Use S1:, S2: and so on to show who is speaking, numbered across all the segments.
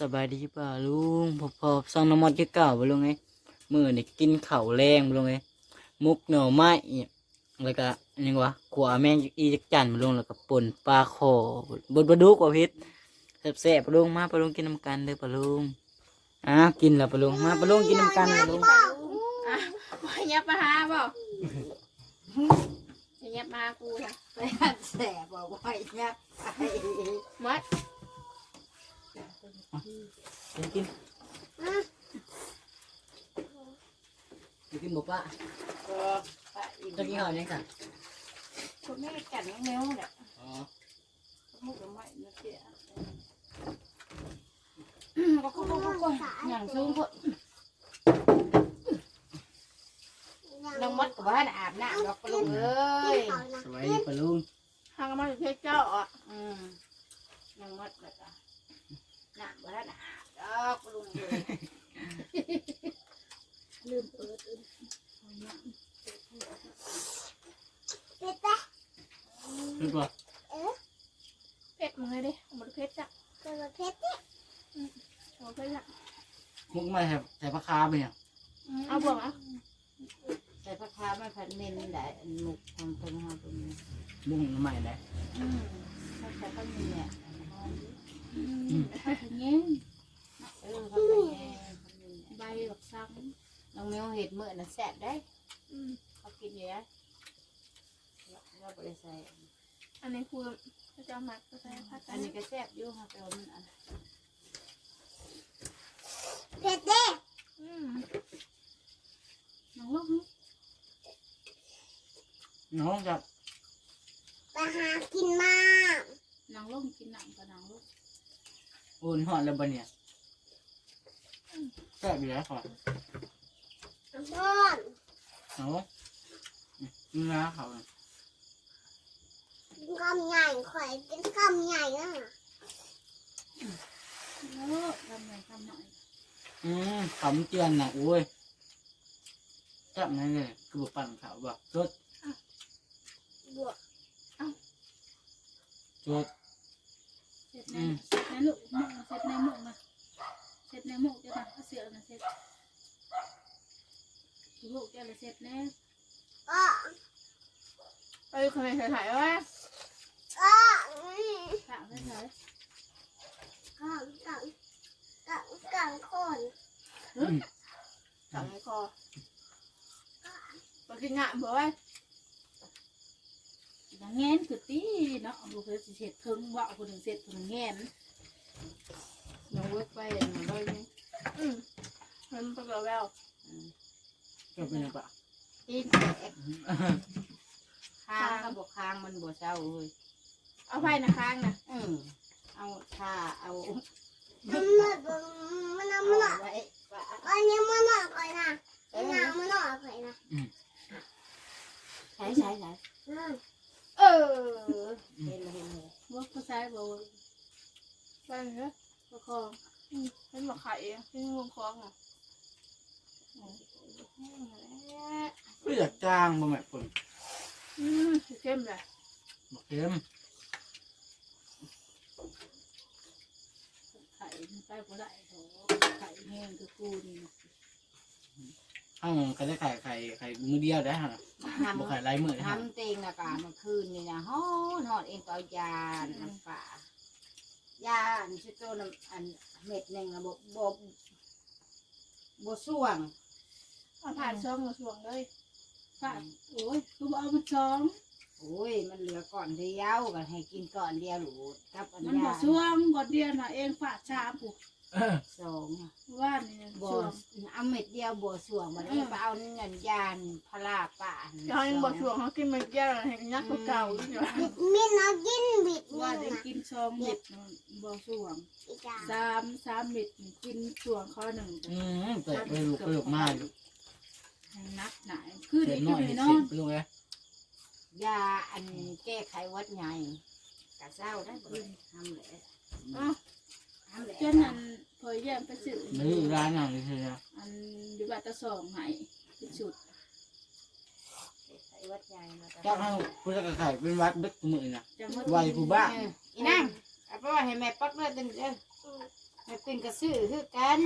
S1: สบายดีป่ะลุงพอพอสร้างน้ำมันจะเก่าบ่ลุงไงมื้อนี่กินข้าวแรงบ่ลุงไงมุกหน่อไม้อีกแล้วก็อันนี้วะขัวแมงอีจักจันบ่ลุงแล้วก็ป่นปลาคอบดบดุกว่าพิษแซ่บๆป่ะลุงมาป่ะลุงกินน้ำกันเด้อป่ะลุงอะกินแล้วป่ะลุงมาป่ะลุงกินน้ำกันป่ะลุง
S2: อะบ่ยับมาหาบ่จะยับมาหากูค่ะ
S3: ไปหัดแสบบอกว่ายับไป
S2: ห มด
S1: กินกินกินกินบ่ป้า
S3: ก็ไปอีก
S1: จะกินข้าวยังกัน
S3: คุณแม่กันน้องแมวเนี่ย
S1: อ๋อ
S3: มุกไม่เนื้อเสียก็ก็ก็ก็อย่างสูงพดน้องมดกับบ้านอาบน้ำดอกปลุงเอ้ย
S1: สบายดีป่ะลุง
S2: ทางมาถึงเพชรเจ้าอะ
S3: อืมน้องมดก็จะน้ำบ้านอาบดอกปลุงเลยลืมเปิดลืม
S1: คือป่ะ
S2: เพชรมึงไงดิหมดเพชรจ้ะหมดเพชรจ้ะ
S1: มุกไม่ใส่ใส่ปลาคาไปเนี่ย
S2: เอาบ่วงอะ
S3: ใส่ผักคาไม่ผัดเมนได้หมุกทำเป็นห้าเป็น
S1: มุกหน่อไม้ได้
S3: อืมถ้าใส่ข้าวเหนียว
S1: อืม
S3: ข้าวเหนีย วเออข้าวเหนียวข้าวเหนียว
S2: ใบบักซัง
S3: น้องแมวเห็ดมื้อน่ะแซ่บได้
S2: อืม
S3: เขากินอยู่ได้เราบ่ได้ใส่
S2: อันนี้คือพระเจ้าหมักก็ใส่ผัดกั
S3: อั
S2: น
S3: นนี้ก็แซ่บอยู่ค่ะแต่ว่ามันอัน
S2: อืม
S3: น้องลูก
S1: น้องจะ
S4: ไปหากินมา
S3: น้องลูกกินหนังกับน้องลูก
S1: โอนหอดแล้วบ่เนี่ยแซ่บอยู่แล้วก่อน
S4: บ้อน
S1: เอาเนื้อเขาน่ะ
S4: กินคำใหญ่ข่อยกินคำใหญ่นะ
S3: โอ้ทำหน่อยทำหน่อย
S1: อืมขำเจียนน่ะโอ้ยแซ่บนั่นเลยคือบุปั่นเขาแบบสด
S4: บวก
S1: สด
S2: เส ร็จในเสร็จในลูกหมกเสร็จในหมกนะเสร็จในหมกเจ้าค่ะเอาเสือนะเสร็จลูกเจ้าละเสร็จแน่
S4: ก็
S2: เอ้ยคนไหนถ่ายๆวะ
S4: ก็
S2: ถามได้เลย
S4: กังกังกังกังคน
S2: ถามในคอไปกินงาบ่ไว้
S3: ย่างแงนคือตีเนาะลูกเคยสิเสร็จเพิ่งว่าคนถึงเสร็จคนแงนน้องเวิร์กไปน้องเวิร์ก
S2: อืมมันเป็นแบบแวว
S1: ก็เป็นยังปะ
S3: ตีนแตกค้างเขาบอกค้างมันบ่เศร้าเลย
S2: เอาไฟนะค้างนะ
S3: อืมเอาถ้าเอา
S4: มันหมดมัน
S3: เอา
S4: มันหมด
S3: ไว้ว่า
S4: วันนี้มันหมดเลยนะเป็นน้ำมันหมดเลยนะ
S3: ใช้ใช้ใช้
S2: เออ
S3: เห็นเลยเห็นเลย
S2: ว่าผู้ชายบอกว่าไปเนอะประคองอืมเป็นหมกไข่อะ เป็นวงคล้องอะ
S1: ก็อยากจ้างบ่แม่คน
S2: อืมเข้มเลย
S1: บอกเค็ม
S3: ไข่มันไปบ่ได้โถไข่แห้งคือกูนี่
S1: ข้างใครได้ไข่ไข่ไข่มือเดียวได้ฮะ
S3: ทำ
S1: บ่ไข่ไร้มือได้ฮะ
S3: ทำเต็งอากาศเมื่อคืนนี่นะฮอดฮอดเองก็เอายาน้ำป่า ยาอันชิโตน้ำอันเม็ดหนึ่งอะบบบบบ่ส่วง
S2: เอาผ่านช่องมาช่วงเลยผ่านโอ้ยคือบอกเอามาช่อง
S3: โอ้ย มันเหลือก่อนเดียวกันให้กินก่อนเดียวหรูดกับอัน
S2: มันบ
S3: ยา
S2: อกช่วงก่อนเดียวน่ะเองฝาดชาปุ๊บ
S1: เออ
S3: สองอะ
S2: ว่านี่
S3: บ่
S2: ช่วง
S3: เอาเม็ดเดียวบ่ส่วงมันเองไปเอาเงินยานพลาป่า
S2: เขายังบอกช่วงเขากินมันแก้วให้ยักษ์เก่าๆอยู่
S4: บิดมินเอากินบิดมิ
S2: ว่านได้
S4: นะ
S2: กินช่องเม็ดบอกช่วง
S4: อีจ้า
S2: สามสามเม็ดกินช่วงข้อหนึ่ง
S1: อืมเตะไปลูกไปลูกมาอยู่
S2: นักหนาคือ
S1: เตะ
S2: เด็ก
S1: น้อย
S2: อยู่
S1: เห็ด
S2: เนาะ
S1: เสียงไปลูกไง
S3: ยาอันแก้ไขหวัดใหญ่กะเศร้าได้บ่ทำแหละ
S2: อะ
S3: ทำแหละ
S2: เจ้านั้นพอแย่มไปสื่อ
S1: ไม่ได้ร้านอย่างนี้เลยนะ
S2: อันดิบัตตสองให้ที่สุด
S3: แก้ไขหวัดใหญ่มา
S1: จ้างให้ผู้จัดไข่เป็นวัดดึกมือนะ
S2: จังหวัด
S1: ไหวผู้บ้า
S3: อีนั่งเอาไปว่าให้แม่ปักเลือดตึงเด้อแม่เป็นกระซื้อคือกัน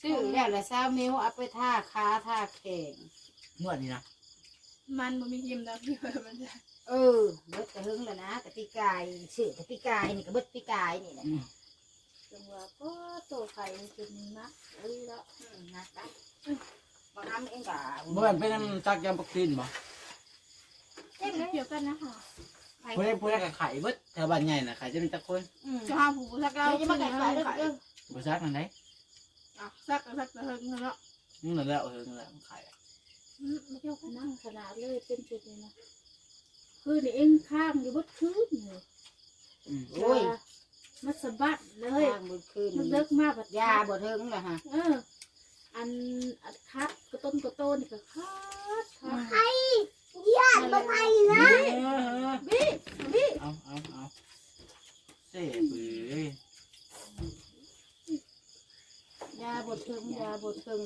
S3: ซื้อแล้วละสาวมิวเอาไปท่าขาท่าแข่ง
S1: นวดนี่นะ
S2: มันบ่มีกิมแล้วพี่มันจะ
S3: เออเบิดกระหึงแล้วนะกะปีกายซื้อกะปีกายนี่ก็เบิดปีกายนี่แหละ
S1: อืม
S2: จังว่าก็โตไข่มันจุดนี้นะเอ้ยแล้ว
S3: อืมนะจ๊ะบางครั้งเองก็
S1: บ่แม่นเป็นน้ำซักยำปักซีนบ่
S2: เอ๊ะเกี่ยวกันนะคะ
S1: ผู้ใดผู้ใดก็ไข่เบิดแถวบ้านใหญ่น่ะไข่จะมีจักคน
S3: อืม
S2: จะห้ามผูสัก
S3: เรา
S2: เรา
S3: จะมาไก่ไก่เด้อเด้อ
S1: บ่ซักนั่นได
S2: อะสักก็สักแต่เฮิงเนาะ
S1: นั่นแหละเออนั่นแหละไข่
S2: อืมไม่เกี่ยวกันนะ
S5: นั่งขนาดเลยเป็นจุดเลยนะคือนี่เองข้างอยู่บดคืนเลย
S1: อืม
S3: โอ้ย
S5: มันสะบัดเลย
S3: ข้างบนคืน
S5: มันเลิกมากแบบ
S3: ยาบ่เทิงเลยฮะ
S5: เออ อันอัดคัดกระต้นกระโตนนี่ก็คัดคัด
S4: ไผ่ญาติบ่ไผ่นะ
S5: บี้บี้
S1: เอาเอาเอาเซ่ปื้อย
S3: ยาบ่เทิงยาบ่เทิง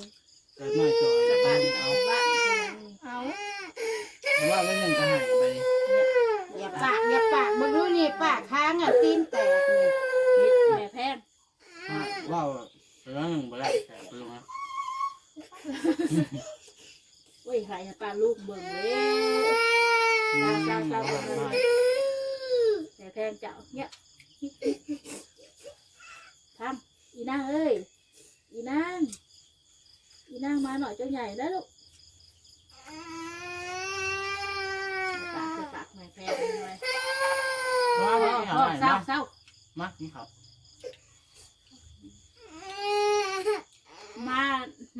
S1: แต่น้อยจอยแล้วบ้านเอา
S3: บ้านเท่านั้น
S2: เอา
S1: เพราะว่าแล้วยังก็หายไป
S3: อย่าปากอย่าปากมึงดูนี่ปากค้างอะตีนแตกนี่
S5: เม็ดแม่แพง
S1: ว้าวแล้วหนึ่งบ่ได้แต่ไปลงนะ
S5: โอ้ยหายปลาลูกเบิ่งเลยเจ้าเจ้าเจ้าเบิ่งเลย งเจ้าเนี่ยทำอีนางเอ้ย อีนาง อีนางมาหน่อยเจ้าใหญ่แล้วลูกปากจะปากแม่แพงเลย
S1: มามา
S5: พ่
S1: ห
S5: อ
S1: หน่อย
S5: เศร้าเศร้า
S1: มานี่ครับ
S5: มา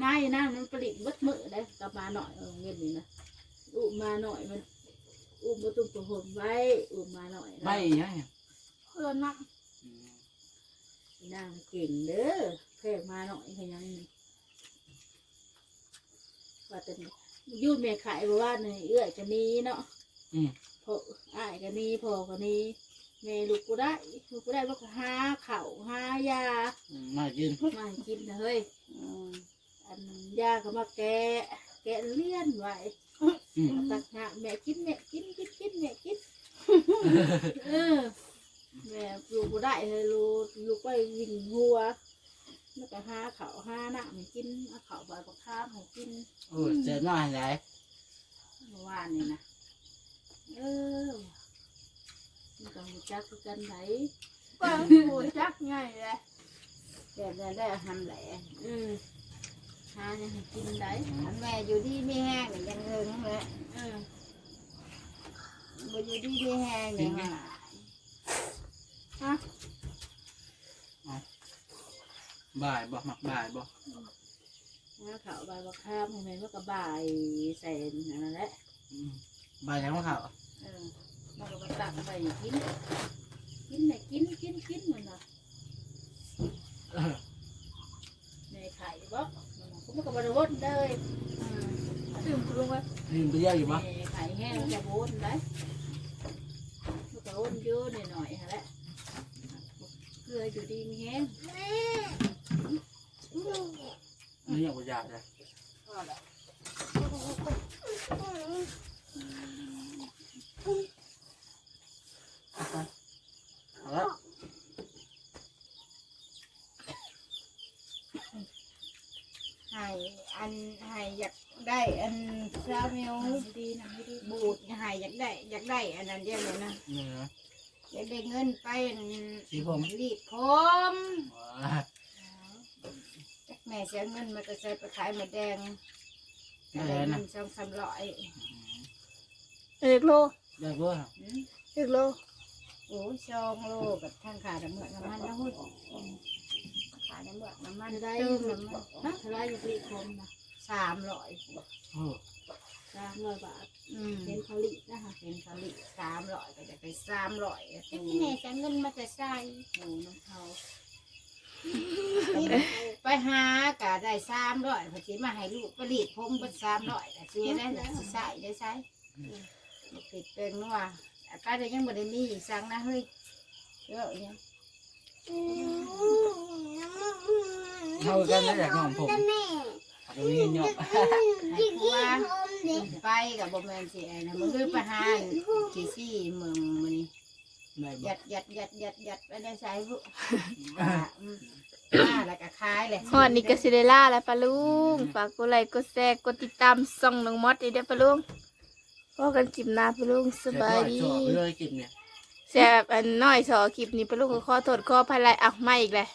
S5: มาอยู่นะมันผลิตวัดมือได้กลับมาหน่อยเออเงินนี่นะอุมาหน่อยมัน อุ้มประตูประหมไว้ อุ้มมาหน่อยนะ
S1: ไม่ยัง
S2: เพื่อนนัก
S1: อืม
S5: นางเก่งเด้อแพงมาหน่อยแค่ยังนี่ว่าแต่ยุ่นแม่ขายบอกว่าเนี่ยเอื้อยกันนี้เนาะ
S1: อืม
S5: พออ้ายกันนี้พอกันนี้แม่ลูกกูได้ลูกกูได้ว่าก็หาเข่าวหายา
S1: อืมมายืน
S5: มาให้กินนะเฮ้ย
S3: อืม
S5: อันยาก็มาแกะแกะเลี้ยนไว้
S1: อืม
S5: ตักหาแม่กินแม่กินกินกินแม่กินเออแม่ลูกบ่ได้เลยลูกลูกไปวิ่งหัวแล้วก็หาข้าวหาน้ำให้กินเอาข้าวใบบักข้ามให้กิน
S1: โอ้ยเจ็บหน่อยไหน
S5: เมื่อวานนี่นะเออมันก็หูจักคือกันไหน
S2: เปิ้ลผูจักง่ายเลย
S3: แกจะได้ทำแหละ
S5: เออ หายังให้กินได้
S3: อันแม่อยู่ที่ไม่แห้งก็ยังเฮิงเลย
S5: เออ
S3: บ่อยู่ที่ไม่แห้งเนี่ยฮะ
S1: บ่ายบ่มักบ่ายบ่
S5: หาข้าวใบบักข้ามให้แม่ว่าก็บ่ายใส่นั่นแหละ
S1: อืมบ่ายแล้วมั้งครับ
S5: เออมันก็มาตักไปกิน กินไหนกินกินกินมันนะ
S1: เออ
S5: ในไข่บ่ มันก็บริวนเลย
S2: ตื่นคุณลุงไว้
S1: ลืมไปเยอะอยู่บ่
S5: ในไข่แห้งจะวนได้มันก็วนเยอะหน่อยๆฮะแหละเกลืออยู่ดีมีแห้ง
S1: นี่ยังบ่อยากเลย
S3: พอแล้ว
S1: เอาไปเอาละ
S3: ให้อันให้อยากได้อัน ซาเมล
S5: ดีนะไม่ดี
S3: บูดให้อยากได้อยากได้อันนั้นเดียวเลยนะ
S1: นี่นะ
S3: อยากได้เงินไปอัน
S1: สีผม
S3: รีดผม
S1: ว้า
S3: แม่เสียเงินมาก็ใส่ไปขายหมดแดง
S1: ได้
S3: ได้
S1: แล้ว
S3: เงิ
S1: นะ
S3: นสองสามร้อย
S2: เอกโล
S1: ได้บ่ครับ
S3: อืม
S2: เอกโล
S3: โอ้ยซองโลกับทางขาดำเมือกน้ำมันนะหุ้ยขาดำเมือกน้ำมัน
S5: จะได้
S3: เติมน้ำมัน
S5: นะถ้าได้จะรีคมนะ
S3: สามร้อย
S1: โอ้
S5: สามร้อยบาท
S3: อืม
S5: เป็นผลิตนะคะ
S3: เป็นผลิตสามร้อยก็จะไปสามร้อยที่แม่จะเงินมาจะใส่
S5: หมูน้ำเขา
S3: ไปหากะได้สามร้อยพอดีมาให้ลูกผลิตผมเป็นสามร้อยแต่เสียได้แต่สิใส่ได้ใส่ติดเป็นนัวอาการยังบ่ได้มีอีกสั่งนะเฮ้ยเยอะเนี่ย
S1: เข้ากันได้จากของผม
S4: แม่
S1: เอาไปเงินยอก
S3: ให้ผัวไปกับบ่แมนสิไอ้นะมันคือประหารขี้ซี่เมืองมันนี่
S1: ได้บ่
S3: ยัดยัดยัดยัดยัดไปได้ใส่บุอืมมาแล้วก็ขายแหละ
S2: ฮอดนี่ก็สิได้ล่าแล้วปะลุงฝากกดไลค์กดแชร์กดติดตามส่องน้องมอดอีกเด้อปะลุงพบกันคลิปหน้าปะลุงสบายดี
S1: เวก่อจ่อไปเลยกินเนี่ย
S2: แซ่บอันน้อยสอคลิปนี้ปะลุงก็ขอโทษขออภัยหลายอะมาอีกเลย